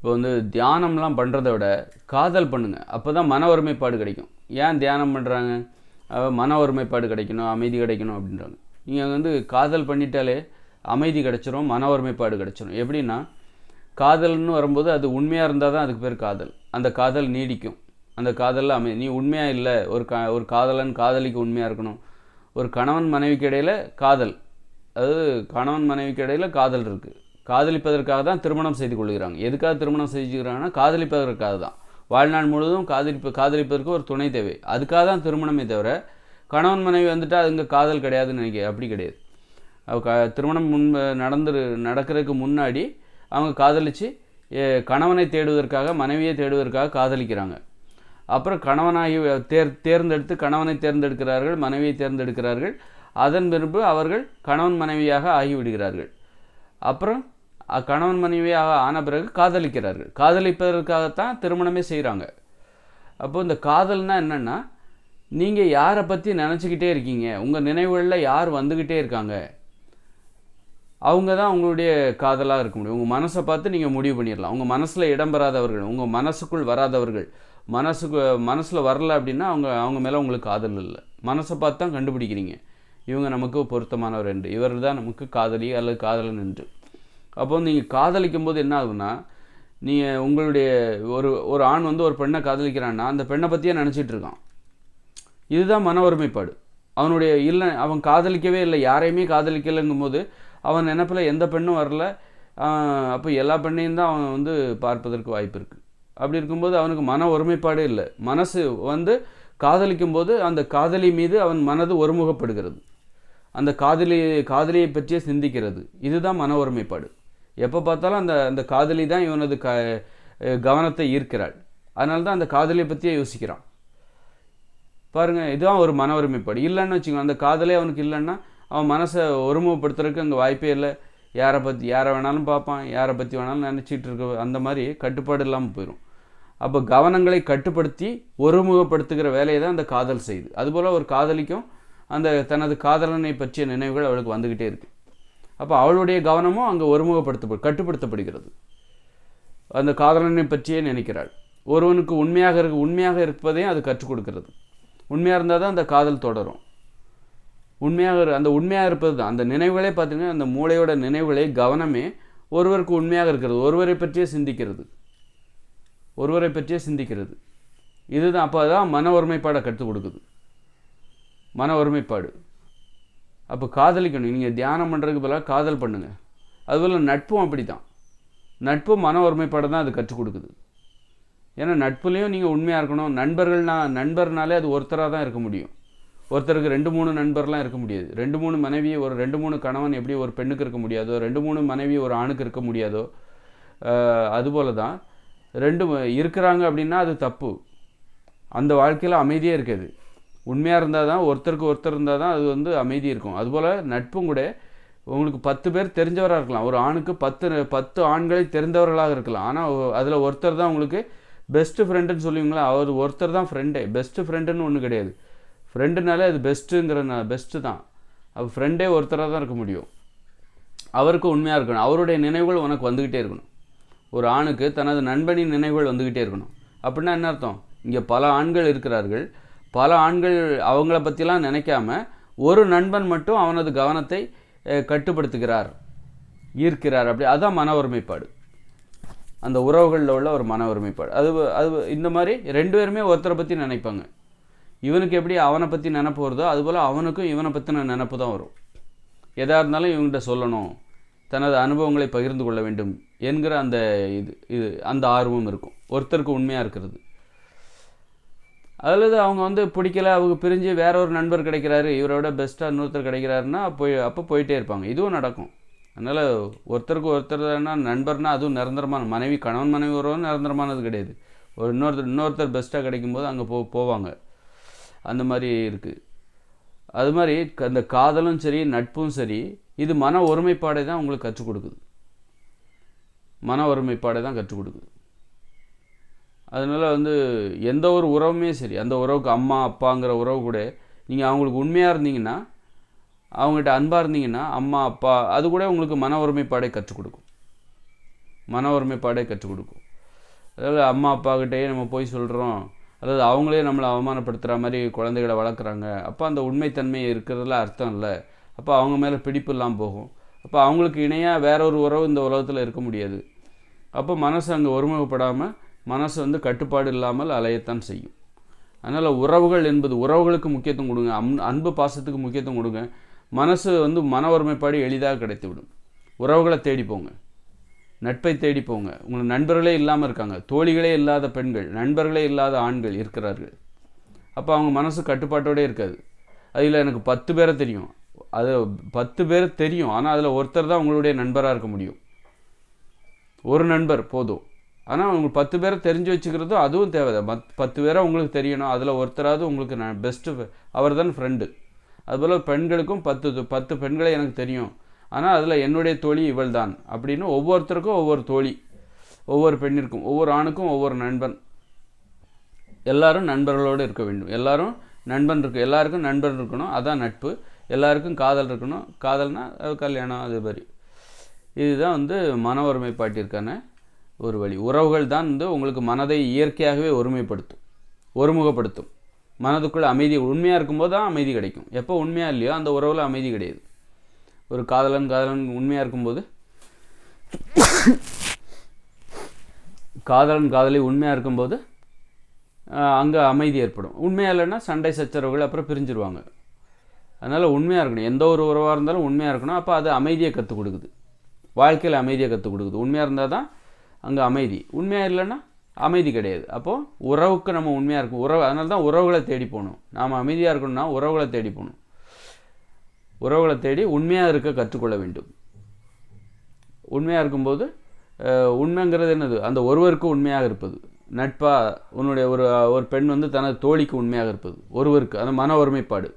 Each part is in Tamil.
இப்போ வந்து தியானம்லாம் பண்ணுறத விட காதல் பண்ணுங்கள் அப்போ தான் மன ஒருமைப்பாடு கிடைக்கும். ஏன் தியானம் பண்ணுறாங்க மன ஒருமைப்பாடு கிடைக்கணும் அமைதி கிடைக்கணும் அப்படின்றாங்க. நீங்கள் வந்து காதல் பண்ணிட்டாலே அமைதி கிடச்சிரும் மன ஒருமைப்பாடு கிடச்சிரும். எப்படின்னா காதல்னு வரும்போது அது உண்மையாக இருந்தால் தான் அதுக்கு பேர் காதல். அந்த காதல் நீடிக்கும். அந்த காதலில் அமை நீ உண்மையாக இல்லை ஒரு கா ஒரு காதலன் காதலிக்கு உண்மையாக இருக்கணும். ஒரு கணவன் மனைவிக்கு இடையில் காதல். அதாவது கணவன் மனைவிக்கு இடையில் காதல் இருக்குது காதலிப்பதற்காக தான் திருமணம் செய்து கொள்கிறாங்க. எதுக்காக திருமணம் செஞ்சுக்கிறாங்கன்னா காதலிப்பதற்காக தான் வாழ்நாள் முழுவதும் காதலிப்பு காதலிப்பதற்கு ஒரு துணை தேவை. அதுக்காக தான் திருமணமே தவிர கணவன் மனைவி வந்துட்டு அதுங்க காதல் கிடையாதுன்னு நினைக்க அப்படி கிடையாது. அவ க திருமணம் முன் நடந்து நடக்கிறதுக்கு முன்னாடி அவங்க காதலித்து கணவனை தேடுவதற்காக மனைவியை தேடுவதற்காக காதலிக்கிறாங்க. அப்புறம் கணவனாகி தேர் தேர்ந்தெடுத்து கணவனை தேர்ந்தெடுக்கிறார்கள் மனைவியை தேர்ந்தெடுக்கிறார்கள். அதன் பின்பு அவர்கள் கணவன் மனைவியாக ஆகிவிடுகிறார்கள். அப்புறம் கணவன் மனைவியாக ஆன பிறகு காதலிக்கிறார்கள். காதலிப்பதற்காகத்தான் திருமணமே செய்கிறாங்க அப்போ இந்த காதல்னா என்னென்னா நீங்கள் யாரை பற்றி நினச்சிக்கிட்டே இருக்கீங்க உங்கள் நினைவுகளில் யார் வந்துக்கிட்டே இருக்காங்க அவங்க தான் உங்களுடைய காதலாக இருக்க முடியும். உங்கள் மனசை பார்த்து நீங்கள் முடிவு பண்ணிடலாம். உங்கள் மனசில் இடம் பெறாதவர்கள் உங்கள் மனசுக்குள் வராதவர்கள் மனசுக்கு மனசில் வரல அப்படின்னா அவங்க அவங்க மேலே உங்களுக்கு காதல் இல்லை. மனசை பார்த்து தான் கண்டுபிடிக்கிறீங்க. இவங்க நமக்கு பொருத்தமானவர் என்று. இவர் தான் நமக்கு காதலி அல்லது காதலன் என்று. அப்போ நீங்கள் காதலிக்கும் போது என்ன ஆகுதுன்னா நீங்கள் உங்களுடைய ஒரு ஒரு ஆண் வந்து ஒரு பெண்ணை காதலிக்கிறான்னா அந்த பெண்ணை பற்றியே நினச்சிட்டு இருக்கான். இதுதான் மன ஒருமைப்பாடு. அவனுடைய இல்லை அவன் காதலிக்கவே இல்லை யாரையுமே காதலிக்கலைங்கும் போது அவன் நினப்பில் எந்த பெண்ணும் வரல. அப்போ எல்லா பெண்ணையும் தான் அவன் வந்து பார்ப்பதற்கு வாய்ப்பு இருக்குது அப்படி இருக்கும்போது அவனுக்கு மன ஒருமைப்பாடே இல்லை. மனசு வந்து காதலிக்கும் போது அந்த காதலி மீது அவன் மனது ஒருமுகப்படுகிறது. அந்த காதலி காதலியை பற்றியே சிந்திக்கிறது. இதுதான் மன ஒருமைப்பாடு. எப்போ பார்த்தாலும் அந்த அந்த காதலி தான் இவனது க கவனத்தை ஈர்க்கிறாள். அதனால தான் அந்த காதலியை பற்றியே யோசிக்கிறான். பாருங்கள் இதுதான் ஒரு மன ஒருமைப்பாடு. இல்லைன்னு வச்சுக்கோங்க அந்த காதலே அவனுக்கு இல்லைன்னா அவன் மனசை ஒருமுகப்படுத்துறதுக்கு அங்கே வாய்ப்பே இல்லை. யாரை பற்றி யாரை வேணாலும் பார்ப்பான் யாரை பற்றி வேணாலும் நினச்சிட்டு இருக்க அந்த மாதிரி கட்டுப்பாடு இல்லாமல் போயிடும் அப்போ கவனங்களை கட்டுப்படுத்தி ஒருமுகப்படுத்துகிற வேலையை தான் அந்த காதல் செய்யுது. அதுபோல் ஒரு காதலிக்கும் அந்த தனது காதலனை பற்றிய நினைவுகள் அவளுக்கு வந்துக்கிட்டே இருக்குது அப்போ அவளுடைய கவனமும் அங்கே ஒருமுகப்படுத்த கட்டுப்படுத்தப்படுகிறது. அந்த காதலனை பற்றியே நினைக்கிறாள். ஒருவனுக்கு உண்மையாக இருக்க உண்மையாக இருப்பதையும் அது கற்றுக் கொடுக்கிறது. உண்மையாக இருந்தால் தான் அந்த காதல் தொடரும். உண்மையாக அந்த உண்மையாக இருப்பது தான். அந்த நினைவுகளே பார்த்தீங்கன்னா அந்த மூளையோட நினைவுகளே கவனமே ஒருவருக்கு உண்மையாக இருக்கிறது. ஒருவரை பற்றியே சிந்திக்கிறது. ஒருவரை பற்றியே சிந்திக்கிறது. இதுதான் அப்போ தான் மன ஒருமைப்பாடை கற்றுக் கொடுக்குது. மன ஒருமைப்பாடு. அப்போ காதலிக்கணும். நீங்கள் தியானம் பண்ணுறதுக்கு பதிலாக காதல் பண்ணுங்கள் அதுபோல் நட்பும் அப்படி தான் நட்பும் மன ஒருமைப்பாடு தான் அது கற்றுக் கொடுக்குது. ஏன்னா நட்புலேயும் நீங்கள் உண்மையாக இருக்கணும். நண்பர்கள்னா நண்பர்னாலே அது ஒருத்தராக தான் இருக்க முடியும். ஒருத்தருக்கு ரெண்டு மூணு நண்பர்லாம் இருக்க முடியாது. ரெண்டு மூணு மனைவி ஒரு ரெண்டு மூணு கணவன் எப்படி ஒரு பெண்ணுக்கு இருக்க முடியாதோ ரெண்டு மூணு மனைவி ஒரு ஆணுக்கு இருக்க முடியாதோ அதுபோல் அதுபோல தான் ரெண்டு இருக்கிறாங்க அப்படின்னா அது தப்பு. அந்த வாழ்க்கையில் அமைதியே இருக்காது. உண்மையாக இருந்தால் தான் ஒருத்தருக்கு ஒருத்தர் இருந்தால் தான் அது வந்து அமைதி இருக்கும். அதுபோல் நட்பும் கூட உங்களுக்கு பத்து பேர் தெரிஞ்சவராக இருக்கலாம். ஒரு ஆணுக்கு பத்து பத்து ஆண்களை தெரிந்தவர்களாக இருக்கலாம். ஆனால் அதில் ஒருத்தர் தான் உங்களுக்கு பெஸ்ட்டு ஃப்ரெண்டுன்னு சொல்லுவீங்களா? அவர் ஒருத்தர் தான் ஃப்ரெண்டே பெஸ்ட்டு ஃப்ரெண்டுன்னு ஒன்று கிடையாது. ஃப்ரெண்டுனாலே அது பெஸ்ட்டுங்கிற பெஸ்ட்டு தான். அப்போ ஃப்ரெண்டே ஒருத்தராக தான் இருக்க முடியும். அவருக்கு உண்மையாக இருக்கணும். அவருடைய நினைவுகள் உனக்கு வந்துக்கிட்டே இருக்கணும். ஒரு ஆணுக்கு தனது நண்பனின் நினைவுகள் வந்துக்கிட்டே இருக்கணும். அப்படின்னா என்ன அர்த்தம்? இங்கே பல ஆண்கள் இருக்கிறார்கள். பல ஆண்கள் அவங்கள பற்றிலாம் நினைக்காம ஒரு நண்பன் மட்டும் அவனது கவனத்தை கட்டுப்படுத்துகிறார் ஈர்க்கிறார் அப்படி. அதுதான் மன ஒருமைப்பாடு. அந்த உறவுகளில் உள்ள ஒரு மன ஒருமைப்பாடு. அது அது இந்த மாதிரி ரெண்டு பேருமே ஒருத்தரை பற்றி நினைப்பாங்க. இவனுக்கு எப்படி அவனை பற்றி நினப்பு வருதோ அதுபோல் அவனுக்கும் இவனை பற்றின நினப்பு தான் வரும். எதாக இருந்தாலும் இவன்கிட்ட சொல்லணும். தனது அனுபவங்களை பகிர்ந்து கொள்ள வேண்டும் என்கிற அந்த இது இது அந்த ஆர்வம் இருக்கும். ஒருத்தருக்கு உண்மையாக இருக்கிறது. அல்லது அவங்க வந்து பிடிக்கல அவங்க பிரிஞ்சு வேற ஒரு நண்பர் கிடைக்கிறாரு இவரோட பெஸ்ட்டாக இன்னொருத்தர் கிடைக்கிறாருன்னா போய் அப்போ போயிட்டே இருப்பாங்க. இதுவும் நடக்கும். அதனால் ஒருத்தருக்கு ஒருத்தர்னா நண்பர்னா அதுவும் நிரந்தரமான மனைவி கணவன் மனைவி உறவும் நிரந்தரமானது கிடையாது. ஒரு இன்னொருத்தர் இன்னொருத்தர் பெஸ்ட்டாக கிடைக்கும்போது அங்கே போ போவாங்க. அந்த மாதிரி இருக்குது அது மாதிரி க- அந்த காதலும் சரி நட்பும் சரி இது மன ஒருமைப்பாடை தான் உங்களுக்கு கற்றுக் கொடுக்குது. மன ஒருமைப்பாடை தான் கற்றுக் கொடுக்குது. அதனால் வந்து எந்த ஒரு உறவுமே சரி அந்த உறவுக்கு அம்மா அப்பாங்கிற உறவு கூட நீங்கள் அவங்களுக்கு உண்மையாக இருந்தீங்கன்னா அவங்ககிட்ட அன்பாக இருந்தீங்கன்னா அம்மா அப்பா அது கூட உங்களுக்கு மன ஒருமைப்பாடை கற்றுக் கொடுக்கும். மன ஒருமைப்பாடை கற்றுக் கொடுக்கும். அதாவது அம்மா அப்பாக்கிட்டேயே நம்ம போய் சொல்கிறோம் அதாவது அவங்களே நம்மளை அவமானப்படுத்துகிற மாதிரி குழந்தைகளை வளர்க்குறாங்க. அப்போ அந்த உண்மைத்தன்மை இருக்கிறதுல அர்த்தம் இல்லை. அப்போ அவங்க மேலே பிடிப்பு இல்லாமல் போகும். அப்போ அவங்களுக்கு இணையாக வேற ஒரு உறவு இந்த உலகத்தில் இருக்க முடியாது. அப்போ மனசு அங்கே ஒருமுகப்படாமல் மனசு வந்து கட்டுப்பாடு இல்லாமல் அலையத்தான் செய்யும். அதனால் உறவுகள் என்பது உறவுகளுக்கு முக்கியத்துவம் கொடுங்க. அம் அன்பு பாசத்துக்கு முக்கியத்துவம் கொடுங்க. மனசு வந்து மன ஒருமைப்பாடு எளிதாக கிடைத்துவிடும். உறவுகளை தேடி போங்க. நட்பை தேடி போங்க. உங்களுக்கு நண்பர்களே இல்லாமல் இருக்காங்க. தோழிகளே இல்லாத பெண்கள் நண்பர்களே இல்லாத ஆண்கள் இருக்கிறார்கள். அப்போ அவங்க மனசு கட்டுப்பாட்டோடே இருக்காது. அதில் எனக்கு பத்து பேரை தெரியும். அது பத்து பேர் தெரியும். ஆனால் அதில் ஒருத்தர் தான் உங்களுடைய நண்பராக இருக்க முடியும். ஒரு நண்பர் போதும். ஆனால் உங்களுக்கு பத்து பேரை தெரிஞ்சு வச்சுக்கிறதும் அதுவும் தேவைதான் மத் பத்து பேரை உங்களுக்கு தெரியணும். அதில் ஒருத்தராவது உங்களுக்கு நான் பெஸ்ட்டு அவர் தான் ஃப்ரெண்டு அதுபோல் பெண்களுக்கும் பத்து பத்து பெண்களை எனக்கு தெரியும். ஆனால் அதில் என்னுடைய தோழி இவள் தான் அப்படின்னு ஒவ்வொருத்தருக்கும் ஒவ்வொரு தோழி ஒவ்வொரு பெண்ணிற்கும் ஒவ்வொரு ஆணுக்கும் ஒவ்வொரு நண்பன். எல்லாரும் நண்பர்களோடு இருக்க வேண்டும். எல்லாரும் நண்பன் இருக்கு எல்லாருக்கும் நண்பன் இருக்கணும். அதான் நட்பு. எல்லாருக்கும் காதல் இருக்கணும். காதல்னா கல்யாணம் அது மாதிரி. இதுதான் வந்து மன ஒருமைப்பாட்டிற்கான ஒரு வழி. உறவுகள் தான் வந்து உங்களுக்கு மனதை இயற்கையாகவே ஒருமைப்படுத்தும் ஒருமுகப்படுத்தும். மனதுக்குள்ளே அமைதி உண்மையாக இருக்கும்போது தான் அமைதி கிடைக்கும். எப்போ உண்மையாக இல்லையோ அந்த உறவில் அமைதி கிடையாது. ஒரு காதலன் காதலன் உண்மையாக இருக்கும்போது காதலன் காதலி உண்மையாக இருக்கும்போது அங்கே அமைதி ஏற்படும். உண்மையாக இல்லைன்னா சண்டை சச்சரவுகள் அப்புறம் பிரிஞ்சிருவாங்க. அதனால் உண்மையாக இருக்கணும். எந்த ஒரு உறவாக இருந்தாலும் உண்மையாக இருக்கணும். அப்போ அது அமைதியை கற்றுக் கொடுக்குது. வாழ்க்கையில் அமைதியை கற்றுக் கொடுக்குது. உண்மையாக இருந்தால் தான் அங்கே அமைதி. உண்மையாக இல்லைன்னா அமைதி கிடையாது. அப்போது உறவுக்கு நம்ம உண்மையாக இருக்கும் உறவு அதனால தான் உறவுகளை தேடி போகணும். நாம் அமைதியாக இருக்கணும்னா உறவுகளை தேடி போகணும். உறவுகளை தேடி உண்மையாக இருக்க கற்றுக்கொள்ள வேண்டும். உண்மையாக இருக்கும்போது உண்மைங்கிறது என்னது? அந்த ஒருவருக்கு உண்மையாக இருப்பது. நட்பாக உன்னுடைய ஒரு ஒரு பெண் வந்து தனது தோழிக்கு உண்மையாக இருப்பது. ஒருவருக்கு அந்த மன ஒருமைப்பாடு.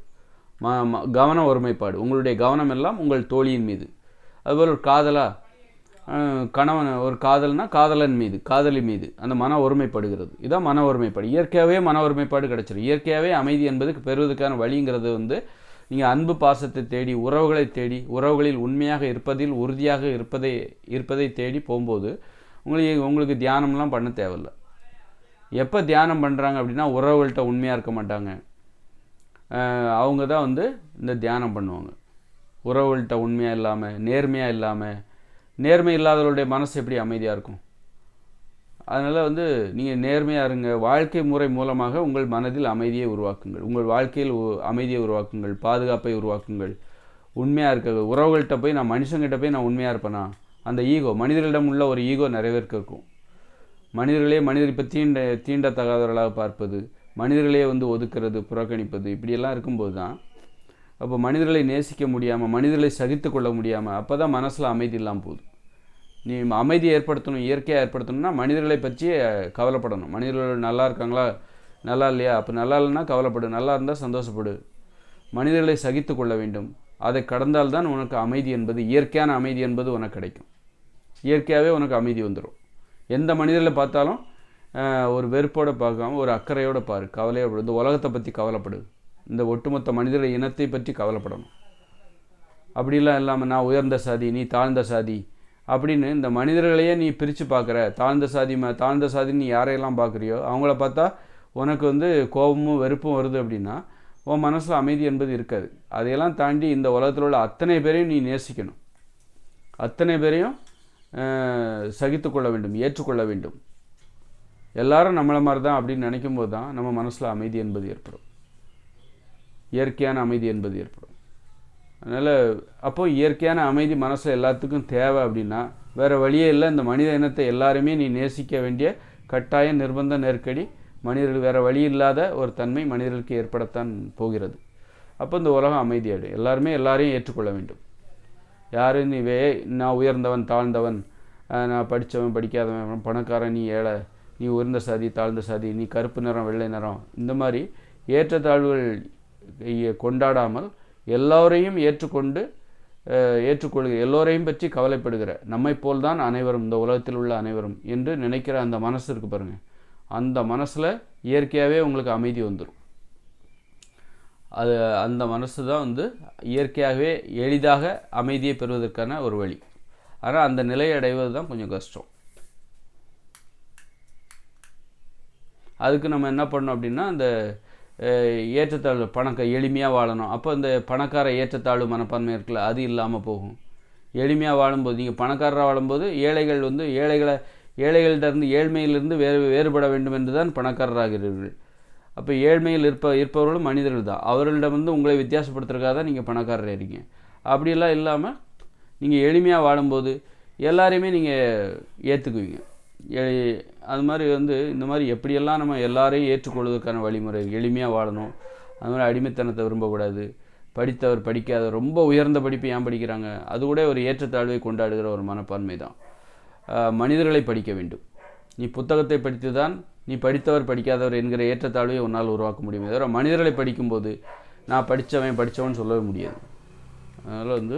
ம ம- கவன ஒருமைப்பாடு. உங்களுடைய கவனம் எல்லாம் உங்கள் தோழியின் மீது. அதுபோல் ஒரு காதலாக கணவன் ஒரு காதல்னா காதலன் மீது காதலி மீது. அந்த மன ஒருமைப்படுகிறது. இதான் மன ஒருமைப்பாடு. இயற்கையாகவே மன ஒருமைப்பாடு கிடச்சிடும் இயற்கையாகவே அமைதி என்பது பெறுவதற்கான வழிங்கிறது வந்து நீங்கள் அன்பு பாசத்தை தேடி உறவுகளை தேடி உறவுகளில் உண்மையாக இருப்பதில் உறுதியாக இருப்பதை இருப்பதை தேடி போகும்போது உங்களுக்கு உங்களுக்கு தியானம்லாம் பண்ண தேவையில்ல. எப்போ தியானம் பண்ணுறாங்க அப்படின்னா உறவுகள்கிட்ட உண்மையாக இருக்க மாட்டாங்க. அவங்க தான் வந்து இந்த தியானம் பண்ணுவாங்க. உறவுகள்கிட்ட உண்மையாக இல்லாமல் நேர்மையாக இல்லாமல் நேர்மை இல்லாதவருடைய மனசு எப்படி அமைதியாக இருக்கும்? அதனால் வந்து நீங்கள் நேர்மையாக இருங்க. வாழ்க்கை முறை மூலமாக உங்கள் மனதில் அமைதியை உருவாக்குங்கள். உங்கள் வாழ்க்கையில் உ- அமைதியை உருவாக்குங்கள். பாதுகாப்பை உருவாக்குங்கள். உண்மையாக இருக்க உறவுகள்கிட்ட போய் நான் மனுஷங்கிட்ட போய் நான் உண்மையாக இருப்பேனா? அந்த ஈகோ மனிதர்களிடம் உள்ள ஒரு ஈகோ நிறைவேற்க இருக்கும். மனிதர்களே மனிதர் இப்போ தீண்ட தீண்டத்தகாதவர்களாக பார்ப்பது மனிதர்களே வந்து ஒதுக்கிறது புறக்கணிப்பது இப்படியெல்லாம் இருக்கும்போது தான் அப்போ மனிதர்களை நேசிக்க முடியாமல் மனிதர்களை சகித்து கொள்ள முடியாமல் அப்போ தான் மனசில் அமைதி இல்லாமல் போகுது. நீ அமைதியை ஏற்படுத்தணும் இயற்கையாக ஏற்படுத்தணும்னா மனிதர்களை பற்றி கவலைப்படணும். மனிதர்கள் நல்லா இருக்காங்களா? நல்லா இல்லையா? அப்போ நல்லா இல்லைன்னா கவலைப்படு. நல்லா இருந்தால் சந்தோஷப்படு. மனிதர்களை சகித்து கொள்ள வேண்டும். அதை கடந்தால்தான் உனக்கு அமைதி என்பது இயற்கையான அமைதி என்பது உனக்கு கிடைக்கும். இயற்கையாகவே உனக்கு அமைதி வந்துடும் எந்த மனிதர்களை பார்த்தாலும் ஒரு வெறுப்போடு பார்க்காம ஒரு அக்கறையோடு பாரு. கவலையோடு இந்த உலகத்தை பற்றி கவலைப்படு. இந்த ஒட்டுமொத்த மனிதர்களை இனத்தை பற்றி கவலைப்படணும். அப்படிலாம் இல்லாமல் நான் உயர்ந்த சாதி நீ தாழ்ந்த சாதி அப்படின்னு இந்த மனிதர்களையே நீ பிரித்து பார்க்குற தாழ்ந்த சாதி ம தாழ்ந்த சாதி நீ யாரையெல்லாம் பார்க்குறியோ அவங்கள பார்த்தா உனக்கு வந்து கோபமும் வெறுப்பும் வருது அப்படின்னா உன் மனசில் அமைதி என்பது இருக்காது. அதையெல்லாம் தாண்டி இந்த உலகத்தில் உள்ள அத்தனை பேரையும் நீ நேசிக்கணும். அத்தனை பேரையும் சகித்து கொள்ள வேண்டும் ஏற்றுக்கொள்ள வேண்டும். எல்லாரும் நம்மளை மாதிரி தான் அப்படின்னு நினைக்கும் போது தான் நம்ம மனசில் அமைதி என்பது ஏற்படும். இயற்கையான அமைதி என்பது ஏற்படும். அதனால் அப்போ இயற்கையான அமைதி மனசில் எல்லாத்துக்கும் தேவை அப்படின்னா வேறு வழியே இல்லை. இந்த மனித இனத்தை எல்லாருமே நீ நேசிக்க வேண்டிய கட்டாய நிர்பந்த நெருக்கடி மனிதர்கள் வேறு வழி இல்லாத ஒரு தன்மை மனிதர்களுக்கு ஏற்படத்தான் போகிறது. அப்போ இந்த உலகம் அமைதியாயிடும் எல்லாருமே எல்லாரையும் ஏற்றுக்கொள்ள வேண்டும். யாரு? நீ வே நான் உயர்ந்தவன் தாழ்ந்தவன். நான் படித்தவன் படிக்காதவன். பணக்காரன் நீ ஏழை. நீ உயர்ந்த சாதி தாழ்ந்த சாதி. நீ கருப்பு நிறம் வெள்ளை நிறம். இந்த மாதிரி ஏற்றத்தாழ்வுகள் கொண்டாடாமல் எல்லோரையும் ஏற்றுக்கொண்டு ஏற்றுக்கொள்கிற எல்லோரையும் பற்றி கவலைப்படுகிற நம்மை போல்தான் அனைவரும் இந்த உலகத்தில் உள்ள அனைவரும் என்று நினைக்கிற அந்த மனசு இருக்கு பாருங்க. அந்த மனசில் இயற்கையாகவே உங்களுக்கு அமைதி வந்துடும் அது அந்த மனசு தான் வந்து இயற்கையாகவே எளிதாக அமைதியை பெறுவதற்கான ஒரு வழி. ஆனால் அந்த நிலையை அடைவது தான் கொஞ்சம் கஷ்டம். அதுக்கு நம்ம என்ன பண்ணோம் அப்படின்னா அந்த ஏற்றத்தாழ்வு பணக்க எளிமையாக வாழணும். அப்போ இந்த பணக்கார ஏற்றத்தாழ்வு மனப்பான்மை இருக்குல்ல அது இல்லாமல் போகும். எளிமையாக வாழும்போது நீங்கள் பணக்காரராக வாழும்போது ஏழைகள் வந்து ஏழைகளை ஏழைகள்கிட்ட இருந்து ஏழ்மையிலிருந்து வேறு வேறுபட வேண்டும் என்று தான் பணக்காரராகிறீர்கள். அப்போ ஏழ்மையில் இருப்ப இருப்பவர்களும் மனிதர்கள் தான். அவர்களிடம் வந்து உங்களை வித்தியாசப்படுத்துறதுக்காக தான் நீங்கள் பணக்காரர் இருக்கீங்க. அப்படியெல்லாம் இல்லாமல் நீங்கள் எளிமையாக வாழும்போது எல்லாரையுமே நீங்கள் ஏற்றுக்குவீங்க அது மாதிரி வந்து இந்த மாதிரி எப்படியெல்லாம் நம்ம எல்லாரையும் ஏற்றுக்கொள்வதற்கான வழிமுறை எளிமையாக வாழணும். அது மாதிரி அடிமைத்தனத்தை விரும்பக்கூடாது. படித்தவர் படிக்காத ரொம்ப உயர்ந்த படிப்பு ஏன் படிக்கிறாங்க? அது கூட ஒரு ஏற்றத்தாழ்வை கொண்டாடுகிற ஒரு மனப்பான்மை தான். மனிதர்களை படிக்க வேண்டும். நீ புத்தகத்தை படித்து தான் நீ படித்தவர் படிக்காதவர் என்கிற ஏற்றத்தாழ்வை உன்னால் உருவாக்க முடியுமே தவிர மனிதர்களை படிக்கும்போது நான் படித்தவன் படித்தவன் சொல்லவே முடியாது. அதனால் வந்து